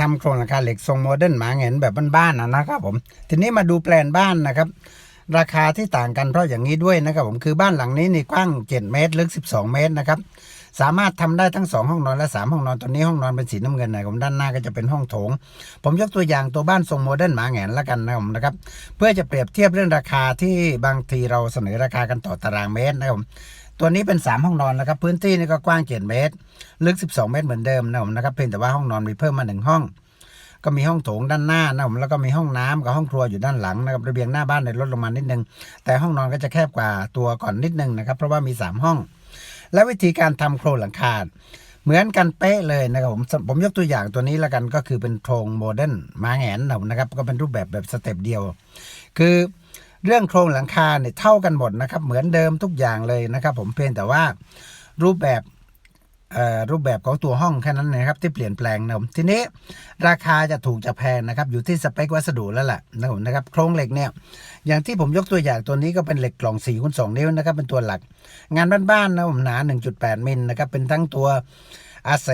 ทำโครงหลังคาเหล็กทรงโมเดิร์นหมาเห็นแบบบ้านๆนะนะครับผม ทีนี้มาดูแปลนบ้านนะครับ ราคาที่ต่างกันเพราะอย่างนี้ด้วยนะครับผมคือบ้านหลังนี้นี่กว้าง 7 เมตรลึก 12 เมตรนะครับ สามารถทำได้ทั้ง 2 ห้องนอนและ 3 ห้องนอนตัวนี้ห้องนอนเป็นสีน้ำเงินนะผมด้านหน้าก็จะเป็นห้องโถง ผมยกตัวอย่างตัวบ้านทรงโมเดิร์นหมาแงนแล้วกันนะผมนะครับเพื่อจะเปรียบเทียบเรื่องราคาที่บางทีเราเสนอราคากันต่อตารางเมตรนะครับผมตัวนี้เป็น 3 ห้องนอนนะครับพื้นที่นี่ก็กว้าง7เมตร ลึก 12 เมตรเหมือนเดิมนะผมนะครับเพียงแต่ว่าห้องนอนมีเพิ่มมาหนึ่งห้องก็มีห้องโถงด้านหน้านะผมแล้วก็มีห้องน้ำกับห้องครัวอยู่ด้านหลังนะครับระเบียงหน้าบ้านในยลดลงมานิดนึง แต่ห้องนอนก็จะแคบกว่าตัวก่อนนิดนึงนะครับเพราะว่ามี 3 ห้อง และวิธีการทำโครงหลังคาเหมือนกันเป๊ะเลยนะครับผมผมยกตัวอย่างตัวนี้แล้วกันก็คือเป็นโครงโมเดิร์นมาแหนนะครับ ก็เป็นรูปแบบแบบสเต็ปเดียว คือเรื่องโครงหลังคาเนี่ยเท่ากันหมดนะครับ เหมือนเดิมทุกอย่างเลยนะครับ ผมเพียงแต่ว่ารูปแบบ รูปแบบของตัวห้องแค่นั้นนะครับที่เปลี่ยนแปลงนะผมทีนี้ราคาจะถูกจะแพงนะครับอยู่ที่สเปควัสดุแล้วแหละนะผมนะครับโครงเหล็กเนี่ยอย่างที่ผมยกตัวอย่างตัวนี้ก็เป็นเหล็กกล่อง4คูณ2นิ้วนะครับเป็นตัวหลัก งานบ้านๆนะผมหนา 1.8 มิลนะครับเป็นทั้งตัวอาเส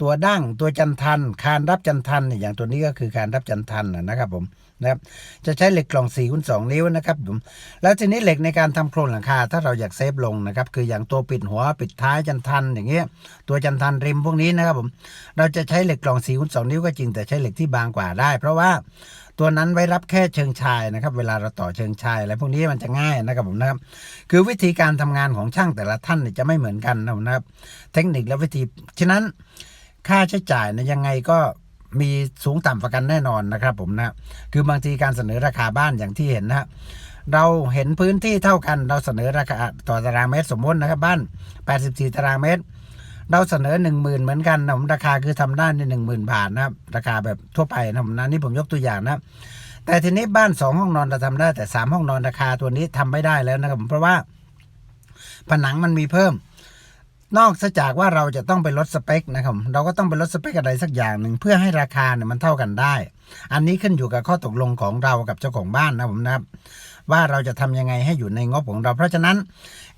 ตัวดั้งตัวจันทันคานรับจันทันอย่างตัวนี้ก็คือคานรับจันทันนะครับผม นะครับจะใช้เหล็กกล่อง4คูณ2นิ้วนะครับผมแล้วทีนี้เหล็กในการทำโครงหลังคาถ้าเราอยากเซฟลงนะครับคืออย่างตัวปิดหัวปิดท้ายจันทันอย่างเงี้ยตัวจันทันริมพวกนี้นะครับผมเราจะใช้เหล็กกล่อง4คูณ2นิ้วก็จริงแต่ใช้เหล็กที่บางกว่าได้ เพราะว่าตัวนั้นไว้รับแค่เชิงชายนะครับ เวลาเราต่อเชิงชายอะไรพวกนี้มันจะง่ายนะครับผมนะครับ คือวิธีการทำงานของช่างแต่ละท่านจะไม่เหมือนกันนะครับ เทคนิคและวิธีฉะนั้นค่าใช้จ่ายนี่ยยังไงก็ มีสูงต่ำกันแน่นอนนะครับผมนะคือบางทีการเสนอราคาบ้านอย่างที่เห็นนะเราเห็นพื้นที่เท่ากัน เราเสนอราคาต่อตารางเมตรสมมตินะครับบ้าน 84 ตารางเมตร เราเสนอ 1 0,000 เหมือนกันนะผมราคาคือทำได้ในหนึ่งหมื่นบาทนะครับราคาแบบทั่วไปนะผมนะนี่ผมยกตัวอย่างนะแต่ทีนี้บ้าน 2 ห้องนอนเราทำได้แต่ 3 ห้องนอนราคาตัวนี้ทำไม่ได้แล้วนะครับผมเพราะว่าผนังมันมีเพิ่ม นอกจากว่าเราจะต้องไปลดสเปคนะครับเราก็ต้องไปลดสเปคอะไรสักอย่างหนึ่งเพื่อให้ราคาเนี่ยมันเท่ากันได้ อันนี้ขึ้นอยู่กับข้อตกลงของเรากับเจ้าของบ้านนะผมนะครับ ว่าเราจะทำยังไงให้อยู่ในงบของเรา เพราะฉะนั้น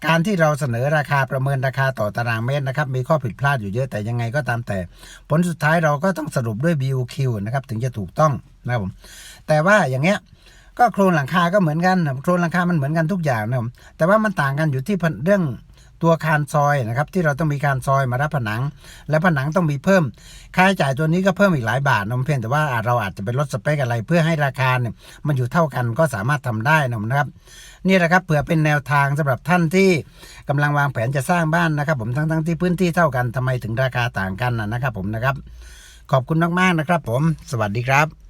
การที่เราเสนอราคาประเมินราคาต่อตารางเมตรนะครับ มีข้อผิดพลาดอยู่เยอะแต่ยังไงก็ตามแต่ ผลสุดท้ายเราก็ต้องสรุปด้วย BOQ นะครับถึงจะถูกต้องนะครับผมแต่ว่าอย่างเงี้ยก็โครงหลังคาก็เหมือนกันโครงหลังคามันเหมือนกันทุกอย่างนะผมแต่ว่ามันต่างกันอยู่ที่เรื่อง ตัวคานซอยนะครับที่เราต้องมีคานซอยมารับผนัง และผนังต้องมีเพิ่ม ค่าใช้จ่ายตัวนี้ก็เพิ่มอีกหลายบาทนะเพียงแต่ว่าเราอาจจะไปลดสเปคอะไร เพื่อให้ราคาเนี่ยมันอยู่เท่ากันก็สามารถทำได้นะผมนะครับนี่แหละครับเผื่อเป็นแนวทางสำหรับท่านที่กำลังวางแผนจะสร้างบ้านนะครับผมทั้งทั้งๆที่พื้นที่เท่ากันทำไมถึงราคาต่างกันนะนะครับผมนะครับ ขอบคุณมากๆนะครับผม สวัสดีครับ